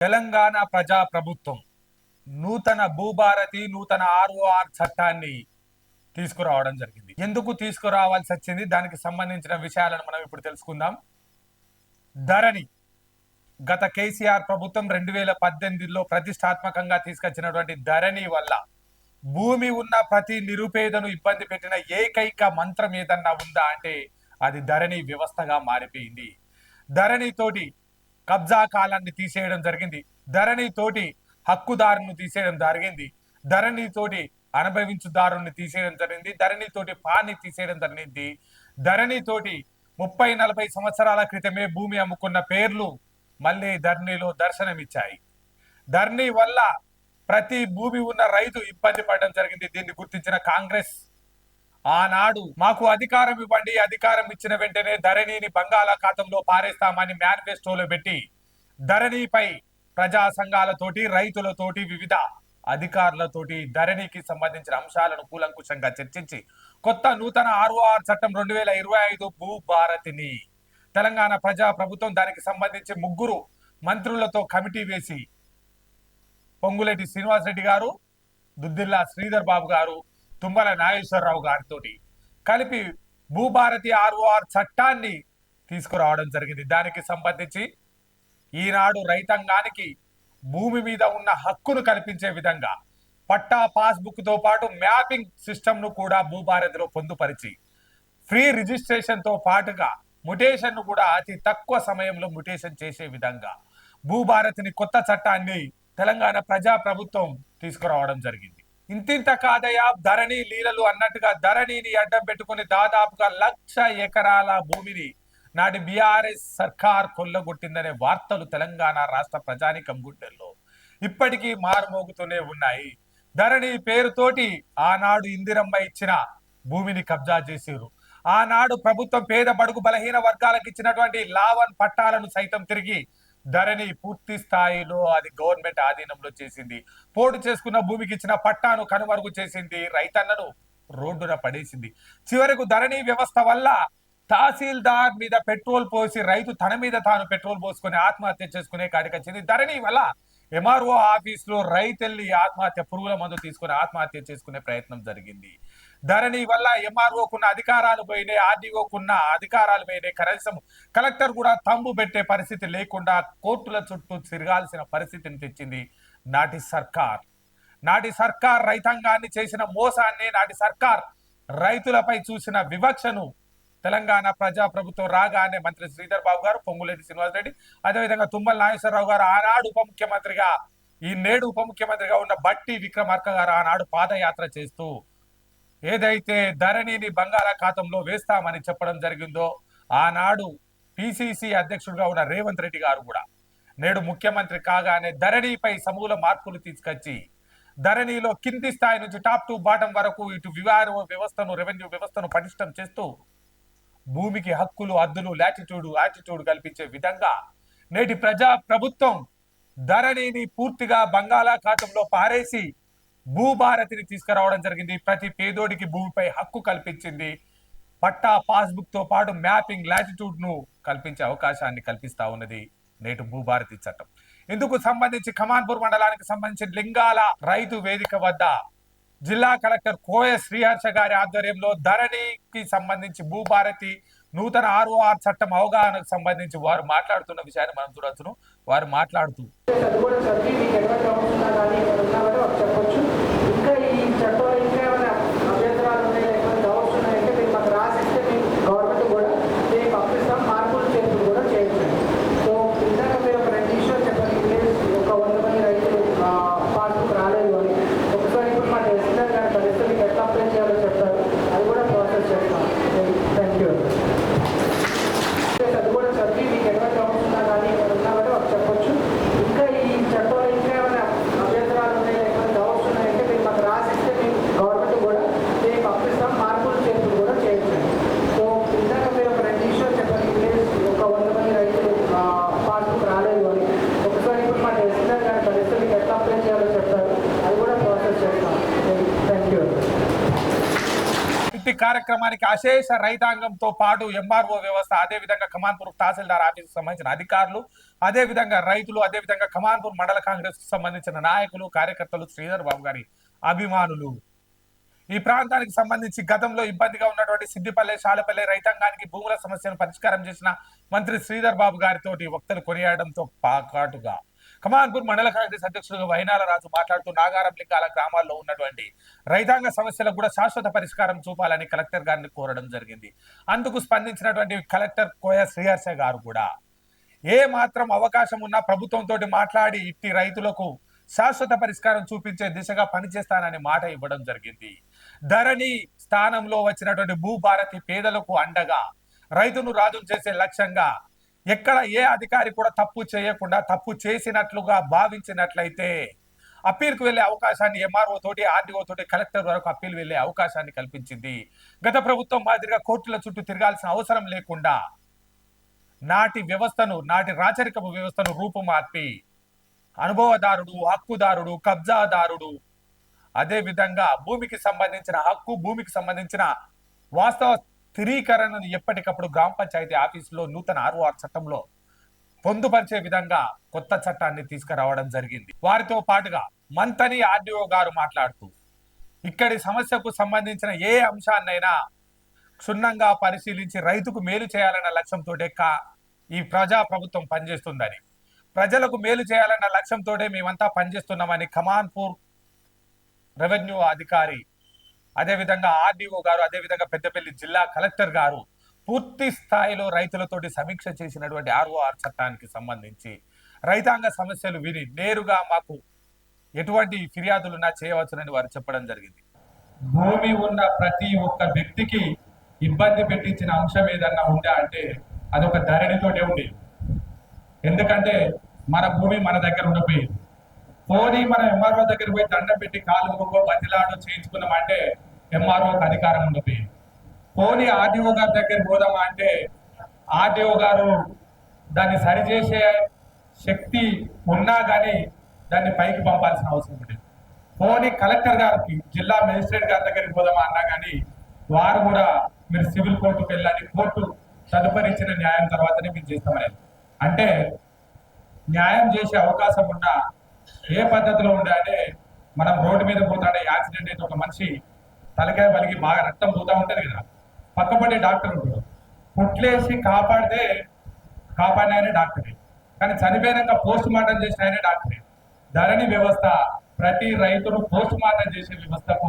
తెలంగాణ ప్రజా ప్రభుత్వం నూతన భూభారతి నూతన ఆర్ఓఆర్ చట్టాన్ని తీసుకురావడం జరిగింది. ఎందుకు తీసుకురావాల్సి వచ్చింది? దానికి సంబంధించిన విషయాలను మనం ఇప్పుడు తెలుసుకుందాం. ధరణి గత కేసీఆర్ ప్రభుత్వం రెండు వేల పద్దెనిమిదిలో ప్రతిష్టాత్మకంగా తీసుకొచ్చినటువంటి ధరణి వల్ల భూమి ఉన్న ప్రతి నిరుపేదను ఇబ్బంది పెట్టిన ఏకైక మంత్రం ఏదన్నా ఉందా అంటే అది ధరణి వ్యవస్థగా మారిపోయింది. ధరణితోటి కబ్జా కాలాన్ని తీసేయడం జరిగింది. ధరణి తోటి హక్కుదారును తీసేయడం జరిగింది. ధరణి తోటి అనుభవించుదారుని తీసేయడం జరిగింది. ధరణి తోటి పాన్ని తీసేయడం జరిగింది. ధరణి తోటి ముప్పై నలభై సంవత్సరాల క్రితమే భూమి అమ్ముకున్న పేర్లు మళ్ళీ ధరణిలో దర్శనమిచ్చాయి. ధరణి వల్ల ప్రతి భూమి ఉన్న రైతు ఇబ్బంది పడడం జరిగింది. దీన్ని గుర్తించిన కాంగ్రెస్ ఆనాడు మాకు అధికారం ఇవ్వండి అధికారం ఇచ్చిన వెంటనే ధరణిని బంగాళాఖాతంలో పారేస్తామని మేనిఫెస్టోలో పెట్టి ధరణిపై ప్రజా సంఘాలతోటి రైతులతోటి వివిధ అధికారులతోటి ధరణికి సంబంధించిన అంశాలను కూలంకుషంగా చర్చించి కొత్త నూతన ఆర్ఓఆర్ చట్టం రెండు వేల ఇరవై ఐదు భూభారతిని తెలంగాణ ప్రజా ప్రభుత్వం దానికి సంబంధించి ముగ్గురు మంత్రులతో కమిటీ వేసి పొంగులేటి శ్రీనివాసరెడ్డి గారు దుద్దిల్లా శ్రీధర్ బాబు గారు తుమ్మల నాగేశ్వరరావు గారితో కలిపి భూభారతి ఆర్ఓఆర్ చట్టాన్ని తీసుకురావడం జరిగింది. దానికి సంబంధించి ఈనాడు రైతాంగానికి భూమి మీద ఉన్న హక్కును కల్పించే విధంగా పట్టా పాస్బుక్తో పాటు మ్యాపింగ్ సిస్టమ్ను కూడా భూభారతిలో పొందుపరిచి ఫ్రీ రిజిస్ట్రేషన్తో పాటుగా ముటేషన్ను కూడా అతి తక్కువ సమయంలో మ్యుటేషన్ చేసే విధంగా భూభారతిని కొత్త చట్టాన్ని తెలంగాణ ప్రజా ప్రభుత్వం తీసుకురావడం జరిగింది. ఇంతింత కాదయా ధరణి లీలలు అన్నట్టుగా ధరణిని అడ్డం పెట్టుకుని దాదాపుగా లక్ష ఎకరాల భూమిని నాటి బీఆర్ఎస్ సర్కార్ కొల్లగొట్టిందనే వార్తలు తెలంగాణ రాష్ట్ర ప్రజానికం గుండెల్లో ఇప్పటికీ మారుమోగుతూనే ఉన్నాయి. ధరణి పేరుతోటి ఆనాడు ఇందిరమ్మ ఇచ్చిన భూమిని కబ్జా చేసిరు ఆనాడు ప్రభుత్వం పేద బడుగు బలహీన వర్గాలకు ఇచ్చినటువంటి లావన్ పట్టాలను సైతం తిరిగి ధరణి పూర్తి స్థాయిలో అది గవర్నమెంట్ ఆధీనంలో చేసింది. పోటు చేసుకున్న భూమికి ఇచ్చిన పట్టాను కనుమరుగు చేసింది. రైతన్నను రోడ్డున పడేసింది. చివరకు ధరణి వ్యవస్థ వల్ల తహసీల్దార్ మీద పెట్రోల్ పోసి రైతు తన మీద తాను పెట్రోల్ పోసుకొని ఆత్మహత్య చేసుకునే కాడికి వచ్చింది. ధరణి వల్ల ఎంఆర్ఓ ఆఫీస్లో రైతెల్లి ఆత్మహత్య పురుగుల మందు తీసుకుని ఆత్మహత్య చేసుకునే ప్రయత్నం జరిగింది. ధరణి వల్ల ఎంఆర్ఓకున్న అధికారాలు పోయినాయి ఆర్డీఓకున్న అధికారాలు పోయినాయి. కనీసం కలెక్టర్ కూడా తంబు పెట్టే పరిస్థితి లేకుండా కోర్టుల చుట్టూ తిరగాల్సిన పరిస్థితిని తెచ్చింది నాటి సర్కార్. నాటి సర్కార్ రైతాంగాన్ని చేసిన మోసాన్ని నాటి సర్కార్ రైతులపై చూసిన వివక్షను తెలంగాణ ప్రజా ప్రభుత్వం రాగానే మంత్రి శ్రీధర్ బాబు గారు పొంగులేటి శ్రీనివాసరెడ్డి అదేవిధంగా తుమ్మల నాగేశ్వరరావు గారు ఆనాడు ఉప ముఖ్యమంత్రిగా ఈ నేడు ఉప ముఖ్యమంత్రిగా ఉన్న బట్టి విక్రమార్క గారు ఆనాడు పాదయాత్ర చేస్తూ ఏదైతే ధరణిని బంగాళాఖాతంలో వేస్తామని చెప్పడం జరిగిందో ఆనాడు పిసిసి అధ్యక్షుడిగా ఉన్న రేవంత్ రెడ్డి గారు కూడా నేడు ముఖ్యమంత్రి కాగానే ధరణిపై సమూల మార్పులు తీసుకొచ్చి ధరణిలో కింది స్థాయి నుంచి టాప్ టు బాటం వరకు ఇటు వివాహ వ్యవస్థను రెవెన్యూ వ్యవస్థను పటిష్టం చేస్తూ భూమికి హక్కులు అద్దులు లాటిట్యూడ్ యాటిట్యూడ్ కల్పించే విధంగా నేటి ప్రజా ప్రభుత్వం ధరణిని పూర్తిగా బంగాళాఖాతంలో పారేసి భూభారతిని తీసుకురావడం జరిగింది. ప్రతి పేదోడికి భూమిపై హక్కు కల్పించింది. పట్టా పాస్బుక్తో పాటు మ్యాపింగ్ లాటిట్యూడ్ను కల్పించే అవకాశాన్ని కల్పిస్తా ఉన్నది నేటి భూభారతి చట్టం. ఇందుకు సంబంధించి ఖమాన్పూర్ మండలానికి సంబంధించిన లింగాల రైతు వేదిక వద్ద జిల్లా కలెక్టర్ కోయ శ్రీహర్ష గారి ఆధ్వర్యంలో ధరణికి సంబంధించి భూభారతి నూతన ఆర్ఓఆర్ చట్టం అవగాహనకు సంబంధించి వారు మాట్లాడుతున్న విషయాన్ని మనం చూడవచ్చును. వారు మాట్లాడుతూ అది కూడా చదివి మీకు ఎటువంటి డౌట్స్ ఉన్నా కానీ ఏమైనా ఉన్నా కూడా మాకు చెప్పొచ్చు ఇంకా ఈ చట్టంలో ఇంకా ఏమైనా అభ్యంతరాలు ఉన్నాయి ఏమైనా డౌట్స్ ఉన్నాయంటే మీరు మాకు రాసిస్తే మేము గవర్నమెంట్ కూడా మేము పంపిస్తాం మార్పులు చేర్పులు కూడా చేయొచ్చు సో ఇందాక మీరు ఒక రెండు విషయాలు చెప్పండి ఇన్కేస్ ఒక వంద మంది రైతులు పాస్బుక్ రాలేదు అని ఒకసారి ఇప్పుడు మా డెసిషన్ గారి కలిస్తే మీకు ఎట్లా అప్లై చేయాలో చెప్తారు అది కూడా ప్రాసెస్ చేస్తాం థ్యాంక్ యూ అది కూడా చదివి మీకు ఎటువంటి డౌట్స్ ఉన్నా కానీ ఏమైనా ఉన్నా కూడా మాకు చెప్పొచ్చు ఇంకా ఈ చట్టంలో ఇంకా ఏమైనా ఇట్టి కార్యక్రమానికి అశేష రైతాంగంతో పాటు ఎంఆర్ఓ వ్యవస్థ అదే విధంగా ఖమాన్పూర్ తహసీల్దార్ ఆఫీస్ సంబంధించిన అధికారులు అదే విధంగా రైతులు అదే విధంగా ఖమాన్పూర్ మండల కాంగ్రెస్కు సంబంధించిన నాయకులు కార్యకర్తలు శ్రీధర్ బాబు గారి అభిమానులు. ఈ ప్రాంతానికి సంబంధించి గతంలో ఇబ్బందిగా ఉన్నటువంటి సిద్దిపల్లె శాలపల్లె రైతాంగానికి భూముల సమస్యను పరిష్కారం చేసిన మంత్రి శ్రీధర్ బాబు గారితో వక్తలు కొనియాడడంతో పాకాటుగా కమాన్పూర్ మండల కాంగ్రెస్ అధ్యక్షుడు వైనాల రాజు మాట్లాడుతూ నాగారం లింగాల గ్రామాల్లో ఉన్నటువంటి రైతాంగ సమస్యలకు కూడా శాశ్వత పరిష్కారం చూపాలని కలెక్టర్ గారిని కోరడం జరిగింది. అందుకు స్పందించినటువంటి కలెక్టర్ కోయ శ్రీహర్ష గారు కూడా ఏ మాత్రం అవకాశం ఉన్నా ప్రభుత్వంతో మాట్లాడి ఇట్టి రైతులకు శాశ్వత పరిష్కారం చూపించే దిశగా పనిచేస్తానని మాట ఇవ్వడం జరిగింది. ధరణి స్థానంలో వచ్చినటువంటి భూభారతి పేదలకు అండగా రైతును రాజు చేసే లక్ష్యంగా ఎక్కడ ఏ అధికారి కూడా తప్పు చేయకుండా తప్పు చేసినట్లుగా భావించినట్లయితే అప్పీల్కు వెళ్ళే అవకాశాన్ని ఎంఆర్ఓ తోటి ఆర్డీఓ తోటి కలెక్టర్ వరకు అప్పీల్ వెళ్ళే అవకాశాన్ని కల్పించింది. గత ప్రభుత్వం మాదిరిగా కోర్టుల చుట్టూ తిరగాల్సిన అవసరం లేకుండా నాటి వ్యవస్థను నాటి రాచరికపు వ్యవస్థను రూపుమార్పి అనుభవదారుడు హక్కుదారుడు కబ్జాదారుడు అదే విధంగా భూమికి సంబంధించిన హక్కు భూమికి సంబంధించిన వాస్తవ స్థిరీకరణను ఎప్పటికప్పుడు గ్రామ పంచాయతీ ఆఫీసులో నూతన ఆర్ఓఆర్ చట్టంలో పొందుపరిచే విధంగా కొత్త చట్టాన్ని తీసుకురావడం జరిగింది. వారితో పాటుగా మంతని ఆర్డీఓ గారు మాట్లాడుతూ ఇక్కడి సమస్యకు సంబంధించిన ఏ అంశాన్నైనా క్షుణ్ణంగా పరిశీలించి రైతుకు మేలు చేయాలన్న లక్ష్యంతో ఈ ప్రజా ప్రభుత్వం పనిచేస్తుందని ప్రజలకు మేలు చేయాలన్న లక్ష్యంతోనే మేమంతా పనిచేస్తున్నామని కమాన్పూర్ రెవెన్యూ అధికారి అదేవిధంగా ఆర్డీఓ గారు అదేవిధంగా పెద్దపల్లి జిల్లా కలెక్టర్ గారు పూర్తి స్థాయిలో రైతులతోటి సమీక్ష చేసినటువంటి ఆర్ఓఆర్ చట్టానికి సంబంధించి రైతాంగ సమస్యలు విని నేరుగా మాకు ఎటువంటి ఫిర్యాదులున్నా చేయవచ్చునని వారు చెప్పడం జరిగింది. భూమి ఉన్న ప్రతి ఒక్క వ్యక్తికి ఇబ్బంది పెట్టించిన అంశం ఏదన్నా ఉందా అంటే అదొక ధరణితోటే ఉండేది ఎందుకంటే మన భూమి మన దగ్గర ఉండిపోయింది పోనీ మనం ఎంఆర్ఓ దగ్గర పోయి దండం పెట్టి కాలు మొక్కో బతిలాడో చేయించుకున్నామంటే ఎంఆర్ఓకి అధికారం ఉండదు. పోనీ ఆర్డీఓ గారి దగ్గర పోదామా అంటే ఆర్డీఓ గారు దాన్ని సరిచేసే శక్తి ఉన్నా కానీ దాన్ని పైకి పంపాల్సిన అవసరం ఉంది పోనీ కలెక్టర్ గారికి జిల్లా మేజిస్ట్రేట్ గారి దగ్గరికి పోదామా అన్నా కానీ వారు కూడా మీరు సివిల్ కోర్టుకు వెళ్ళండి. కోర్టు తదుపరి న్యాయం తర్వాతనే మీరు చేస్తామని అంటే న్యాయం చేసే అవకాశం ఉన్నా ఏ పద్ధతిలో ఉండే అంటే మనం రోడ్డు మీద పోతాడే యాక్సిడెంట్ అయితే ఒక మనిషి తలకాయ పలికి బాగా రక్తం పోతా ఉంటుంది కదా. పక్కపడే డాక్టర్ ఉంటాడు. పుట్లేసి కాపాడితే కాపాడిన ఆయనే డాక్టరే. కానీ చనిపోయినాక పోస్ట్ మార్టం చేసిన ఆయనే డాక్టరే. ధరణి వ్యవస్థ ప్రతి రైతును పోస్ట్ మార్టం చేసే వ్యవస్థకు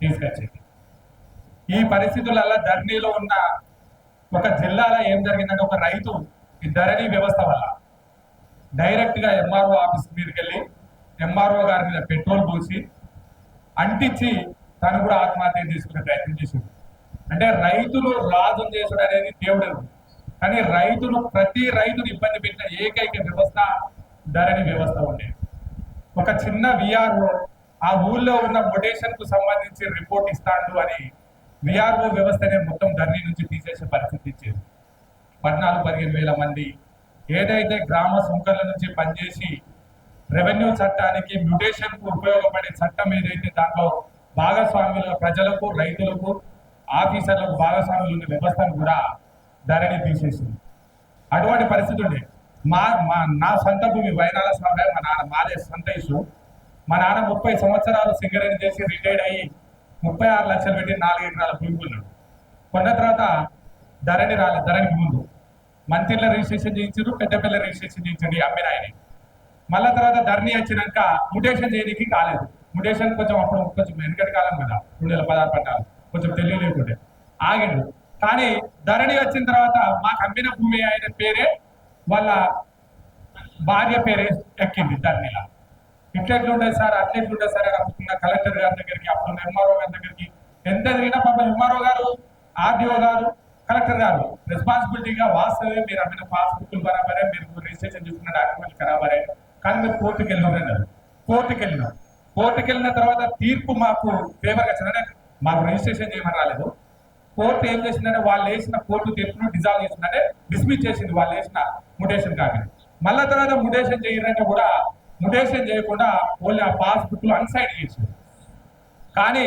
తీసుకొచ్చింది. ఈ పరిస్థితులలో ధరణిలో ఉన్న ఒక జిల్లాలో ఏం జరిగిందంటే ఒక రైతు ఈ ధరణి వ్యవస్థ వల్ల డైరెక్ట్గా ఎంఆర్ఓ ఆఫీస్ మీదకి వెళ్ళి ఎంఆర్ఓ గారి మీద పెట్రోల్ పోసి అంటించి తను కూడా ఆత్మహత్య చేసుకునే ప్రయత్నం చేసింది. అంటే రైతులు రాజు చేసుడు అనేది దేవుడు కానీ రైతులు ప్రతి రైతును ఇబ్బంది పెట్టిన ఏకైక వ్యవస్థ ధరణి వ్యవస్థ ఉండేది ఒక చిన్న విఆర్ఓ ఆ ఊళ్ళో ఉన్న మొటేషన్కు సంబంధించి రిపోర్ట్ ఇస్తాడు అని విఆర్ఓ వ్యవస్థనే మొత్తం ధరణి నుంచి తీసేసే పరిస్థితి ఇచ్చేది. పద్నాలుగు పదిహేను వేల మంది ఏదైతే గ్రామ సుంకర్ల నుంచి పనిచేసి రెవెన్యూ చట్టానికి మ్యూటేషన్కు ఉపయోగపడే చట్టం ఏదైతే దాంట్లో భాగస్వాముల ప్రజలకు రైతులకు ఆఫీసర్లకు భాగస్వాములు ఉన్న వ్యవస్థను కూడా ధరణి తీసేసింది. అటువంటి పరిస్థితి ఉండే. మా మా నా సొంత భూమి వైనాల స్వామి మా నాన్న మాదే సొంత ఇసు మా నాన్న ముప్పై సంవత్సరాలు సింగరేణి చేసి రిటైర్డ్ అయ్యి ముప్పై ఆరు లక్షలు పెట్టి నాలుగు ఎకరాల భూమి కొన్నాడు. కొన్న తర్వాత ధరణి రాలేదు ధరణికి ముందు. మంత్రిల్ల రిజిస్ట్రేషన్ చేయించారు పెద్దపల్లి రిజిస్ట్రేషన్ చేయించండి అమ్మినాయని. మళ్ళా తర్వాత ధరణి వచ్చినాక ముటేషన్ చేయడానికి కాలేదు. ముటేషన్ కొంచెం అప్పుడు కొంచెం వెనుకటి కాలం కదా రెండు వేల పదహారు పట్టాలు. కొంచెం తెలియలేకుండే. ఆగిండు. కానీ ధరణి వచ్చిన తర్వాత మాకు అమ్మిన భూమి ఆయన పేరే వాళ్ళ భార్య పేరే ఎక్కింది ధరణిలా. ఇట్లెట్లుండదు సార్? అట్లెట్లుండదు సార్? అని అనుకున్న కలెక్టర్ గారి దగ్గరికి అప్పుడు ఎంఆర్ఓ గారి దగ్గరికి ఎంత తిరిగినా పాప ఎంఆర్ఓ గారు ఆర్డీఓ గారు కలెక్టర్ గారు రెస్పాన్సిబిలిటీగా వాస్తవే మీరు అమ్మిన పాస్బుక్లు బరాబరే మీరు రిజిస్ట్రేషన్ చేసుకున్న డాక్యుమెంట్లు ఖరాబరే కానీ మీరు కోర్టుకి వెళ్ళినారు కోర్టుకు వెళ్ళినాం కోర్టుకు వెళ్ళిన తర్వాత తీర్పు మాకు ఫేవర్గా వచ్చిందంటే మాకు రిజిస్ట్రేషన్ చేయమని రాలేదు. కోర్టు ఏం చేసిందంటే వాళ్ళు వేసిన కోర్టు తీర్పును డిజాల్వ్ చేసిందంటే డిస్మిస్ చేసింది వాళ్ళు వేసిన ముటేషన్ కాపీని మళ్ళా తర్వాత ముటేషన్ చేయాలంటే కూడా ముటేషన్ చేయకుండా ఓన్లీ ఆ పాస్ బుక్లో అన్సైడ్ చేసింది. కానీ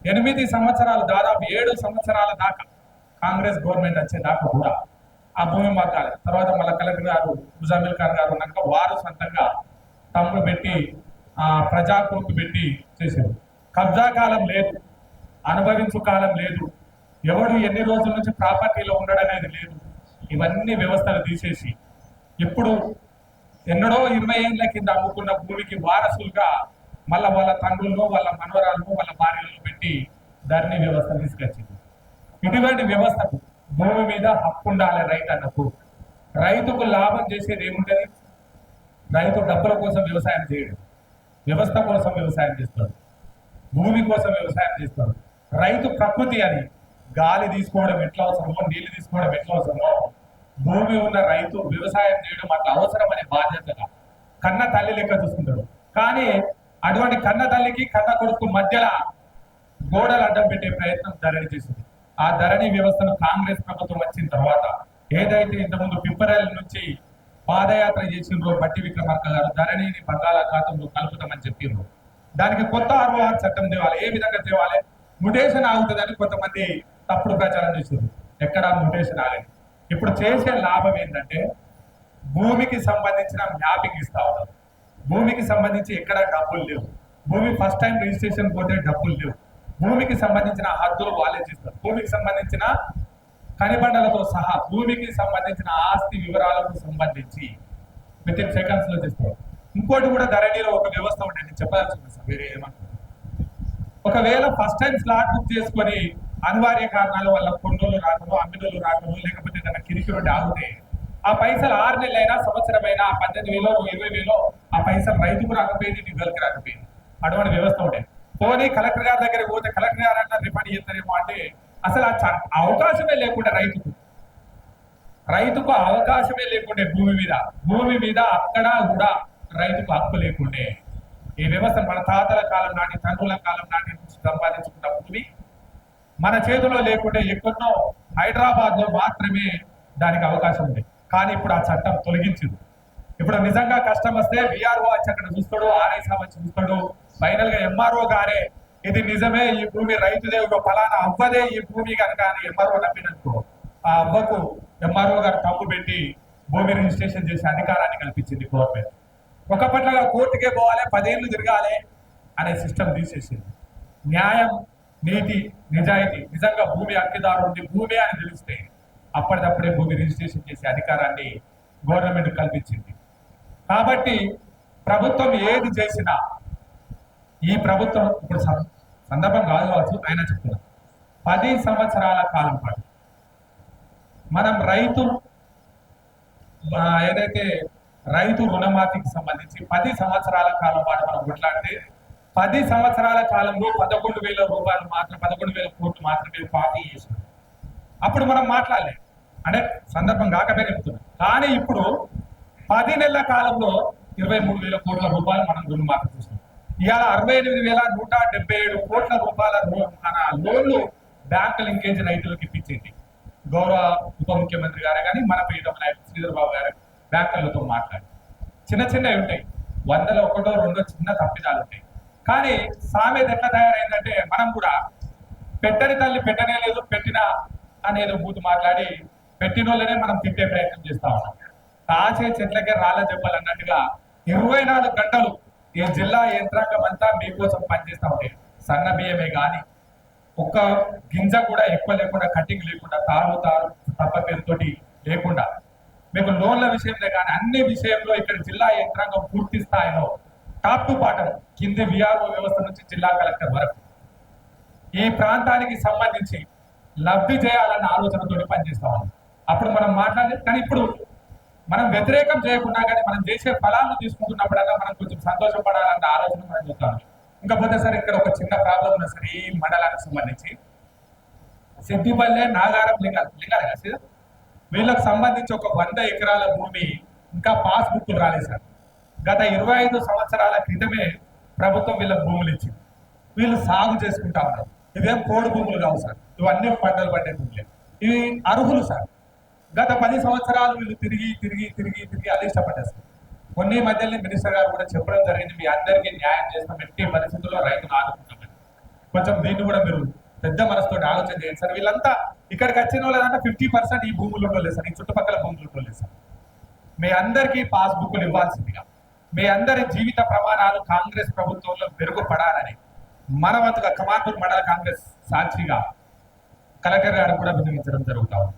ఎనిమిది సంవత్సరాలు దాదాపు ఏడు సంవత్సరాల దాకా కాంగ్రెస్ గవర్నమెంట్ వచ్చేదాకా కూడా ఆ భూమి మాకాలి తర్వాత మళ్ళీ కలెక్టర్ గారు ముజామిల్ ఖాన్ గారు ఉన్నాక వారు సొంతంగా తమ్ముడు పెట్టి ఆ ప్రజా కోర్టు పెట్టి చేశారు. కబ్జా కాలం లేదు అనుభవించు కాలం లేదు. ఎవడు ఎన్ని రోజుల నుంచి ప్రాపర్టీలో ఉండడం అనేది లేదు. ఇవన్నీ వ్యవస్థలు తీసేసి ఇప్పుడు ఎన్నడో ఇరవై ఏళ్ళ కింద అమ్ముకున్న భూమికి వారసులుగా మళ్ళీ వాళ్ళ తండ్రులను వాళ్ళ మనవరాలను వాళ్ళ భార్యలను పెట్టి ధరణి వ్యవస్థ తీసుకొచ్చింది. ఇటువంటి వ్యవస్థకు భూమి మీద హక్కు ఉండాలి రైతు అన్నప్పుడు రైతుకు లాభం చేసేది ఏముంటుంది? రైతు డబ్బుల కోసం వ్యవసాయం చేయడు. వ్యవస్థ కోసం వ్యవసాయం చేస్తాడు. భూమి కోసం వ్యవసాయం చేస్తాడు. రైతు ప్రకృతి అని గాలి తీసుకోవడం ఎట్లా అవసరమో నీళ్ళు తీసుకోవడం ఎట్లా అవసరమో భూమి ఉన్న రైతు వ్యవసాయం చేయడం అట్లా అవసరం అనే బాధ్యతగా కన్న తల్లి లెక్క చూసుకుంటాడు. కానీ అటువంటి కన్న తల్లికి కన్న కొడుకు మధ్యలో గోడలు అడ్డం పెట్టే ప్రయత్నం ధరణి చేసింది ఆ ధరణి వ్యవస్థను కాంగ్రెస్ ప్రభుత్వం వచ్చిన తర్వాత ఏదైతే ఇంతకుముందు పిప్పరల్ నుంచి పాదయాత్ర చేసిండ్రో బట్టి విక్రమార్క గారు ధరణిని బంగాళాఖాతంలో కలుపుతామని చెప్పిండ్రు. దానికి కొత్త ఆర్ఓఆర్ చట్టం తేవాలి. ఏ విధంగా తేవాలి? ముటేషన్ ఆగుతుందని కొంతమంది తప్పుడు ప్రచారం చేసిండ్రు. ఎక్కడ ముటేషన్ ఆగలేదు. ఇప్పుడు చేసే లాభం ఏంటంటే భూమికి సంబంధించిన మ్యాపింగ్ ఇస్తా ఉన్నారు. భూమికి సంబంధించి ఎక్కడ డబ్బులు లేవు. భూమి ఫస్ట్ టైం రిజిస్ట్రేషన్ పోతే డబ్బులు లేవు. భూమికి సంబంధించిన హద్దులు వాళ్ళే చేస్తారు. భూమికి సంబంధించిన కనిబండలతో సహా భూమికి సంబంధించిన ఆస్తి వివరాలకు సంబంధించి విత్ ఇన్ సెకండ్స్లో చేస్తారు. ఇంకోటి కూడా ధరణిలో ఒక వ్యవస్థ ఉంటుంది నేను చెప్పదలుచుకున్నాను సార్ వేరే ఏమంటారు ఒకవేళ ఫస్ట్ టైం స్లాట్ బుక్ చేసుకొని అనివార్య కారణాల వల్ల కొండోళ్ళు రాకను అమ్మినోళ్ళు రాకను లేకపోతే ఏదైనా కిరికి ఉండి ఆగితే ఆ పైసలు ఆరు నెలలైనా సంవత్సరమైనా పద్దెనిమిది వేలో ఇరవై వేలో ఆ పైసలు రైతుకు రాకపోయింది నిధులకి రాకపోయింది. అటువంటి వ్యవస్థ ఉండేది పోనీ కలెక్టర్ గారి దగ్గరికి పోతే కలెక్టర్ గారు అన్న రిఫండ్ చేస్తారేమో అంటే అసలు అవకాశమే లేకుండా రైతుకు రైతుకు అవకాశమే లేకుండే భూమి మీద భూమి మీద అక్కడ కూడా రైతుకు హక్కు లేకుండే. ఈ వ్యవస్థ మన తాతల కాలం నాటి తండ్రుల కాలం నాటి నుంచి సంపాదించుకున్న భూమి మన చేతిలో లేకుంటే ఎక్కడో హైదరాబాద్లో మాత్రమే దానికి అవకాశం ఉంది. కానీ ఇప్పుడు ఆ చట్టం తొలగించింది. ఇప్పుడు నిజంగా కష్టం వస్తే విఆర్ఓ వచ్చి అక్కడ చూస్తాడు ఆర్ఐసా వచ్చి చూస్తాడు ఫైనల్గా ఎంఆర్ఓ గారే ఇది నిజమే ఈ భూమి రైతుదే ఒక ఫలానా అవ్వదే ఈ భూమి కనుక అని ఎంఆర్ఓ నమ్మిననుకో ఆ అవ్వకు ఎంఆర్ఓ గారు తప్పు పెట్టి భూమి రిజిస్ట్రేషన్ చేసే అధికారాన్ని కల్పించింది గవర్నమెంట్. ఒక పట్ల కోర్టుకే పోవాలి పదేళ్ళు తిరగాలి అనే సిస్టమ్ తీసేసింది. న్యాయం నీతి నిజాయితీ నిజంగా భూమి అక్కిదారు ఉంది భూమి అని తెలిస్తే అప్పటికప్పుడే భూమి రిజిస్ట్రేషన్ చేసే అధికారాన్ని గవర్నమెంట్ కల్పించింది. కాబట్టి ప్రభుత్వం ఏది చేసినా ఈ ప్రభుత్వం ఇప్పుడు సందర్భం కాదు కావచ్చు ఆయన చెప్తున్నారు పది సంవత్సరాల కాలం పాటు మనం రైతు ఏదైతే రైతు రుణమాఫీకి సంబంధించి పది సంవత్సరాల కాలం పాటు మనం కొట్లాడితే పది సంవత్సరాల కాలంలో పదకొండు వేల రూపాయలు మాత్రం పదకొండు వేల కోట్లు మాత్రమే పార్టీ చేసినాం అప్పుడు మనం మాట్లాడలే. అంటే సందర్భం కాకపోయినా చెప్తున్నాం. కానీ ఇప్పుడు పది నెలల కాలంలో ఇరవై మూడు వేల కోట్ల రూపాయలు మనం రుణమాఫీ ఇవాళ అరవై ఎనిమిది వేల నూట డెబ్బై ఏడు కోట్ల రూపాయల మన లోన్లు బ్యాంకు లింకేజ్ రైతులకు ఇప్పించింది గౌరవ ఉప ముఖ్యమంత్రి గారే కానీ మన పీఠం నాయకుడు శ్రీధర్ బాబు గారు బ్యాంకర్లతో మాట్లాడి చిన్న చిన్నవి ఉంటాయి. వందల ఒకటో రెండో చిన్న తప్పిదాలు ఉంటాయి. కానీ సామెత ఎట్లా తయారైందంటే మనం కూడా పెట్టని తల్లి పెట్టనే లేదు పెట్టినా అనేది బూతు మాట్లాడి పెట్టిన వాళ్ళనే మనం తిట్టే ప్రయత్నం చేస్తా ఉన్నాం. కాచే చెట్లకే రాళ్ళ దెబ్బలు అన్నట్టుగా ఇరవై నాలుగు గంటలు ఈ జిల్లా యంత్రాంగం అంతా మీకోసం పనిచేస్తా ఉంటాయి సన్న బియ్యమే కానీ ఒక్క గింజ కూడా ఎక్కువ లేకుండా కటింగ్ లేకుండా తారు తారు తప్ప పేరుతోటి లేకుండా మీకు లోన్ల విషయంలో కానీ అన్ని విషయంలో ఇక్కడ జిల్లా యంత్రాంగం పూర్తి స్థాయిలో టాప్ టు బాటం కింది విఆర్ఓ వ్యవస్థ నుంచి జిల్లా కలెక్టర్ వరకు. ఈ ప్రాంతానికి సంబంధించి లబ్ధి చేయాలన్న ఆలోచనతోటి పనిచేస్తా ఉన్నాం. అప్పుడు మనం మాట్లాడలేదు కానీ ఇప్పుడు మనం వ్యతిరేకం చేయకుండా కానీ మనం చేసే ఫలాలను తీసుకుంటున్నప్పుడల్లా మనం కొంచెం సంతోషపడాలన్న ఆలోచన మనం చూస్తాం. ఇంకపోతే సార్ ఇక్కడ ఒక చిన్న ప్రాబ్లం ఉంది సార్ ఈ మండలానికి సంబంధించి. సిద్దిపల్లె నాగారం లింగాలు లింగాలు కదా సార్? వీళ్ళకి సంబంధించి ఒక వంద ఎకరాల భూమి ఇంకా పాస్ బుక్లు రాలేదు సార్. గత ఇరవై ఐదు సంవత్సరాల క్రితమే ప్రభుత్వం వీళ్ళకి భూములు ఇచ్చింది. వీళ్ళు సాగు చేసుకుంటా ఉన్నారు. ఇవేం కోడి భూములు కావు సార్. ఇవన్నీ పంటలు పండే భూములే. ఇవి అర్హులు సార్. గత పది సంవత్సరాలు వీళ్ళు తిరిగి తిరిగి తిరిగి తిరిగి అది కొన్ని మధ్యలో మినిస్టర్ గారు కూడా చెప్పడం జరిగింది. మీ అందరికీ న్యాయం చేస్తాం ఎట్టి పరిస్థితుల్లో రైతులు ఆదుకుంటామని. కొంచెం దీన్ని కూడా మీరు పెద్ద మనసుతో ఆలోచన చేయండి సార్. వీళ్ళంతా ఇక్కడికి వచ్చిన వాళ్ళంతా ఫిఫ్టీ పర్సెంట్ ఈ భూములు ఉండలేదు సార్. ఈ చుట్టుపక్కల భూములు ఉండలేదు సార్. మీ అందరికీ పాస్ బుక్లు ఇవ్వాల్సిందిగా. మీ అందరి జీవిత ప్రమాణాలు కాంగ్రెస్ ప్రభుత్వంలో మెరుగుపడాలని మనవంతుగా కమాండూర్ మండల కాంగ్రెస్ సాక్షిగా కలెక్టర్ గారు కూడా వినియోగించడం జరుగుతా ఉంది.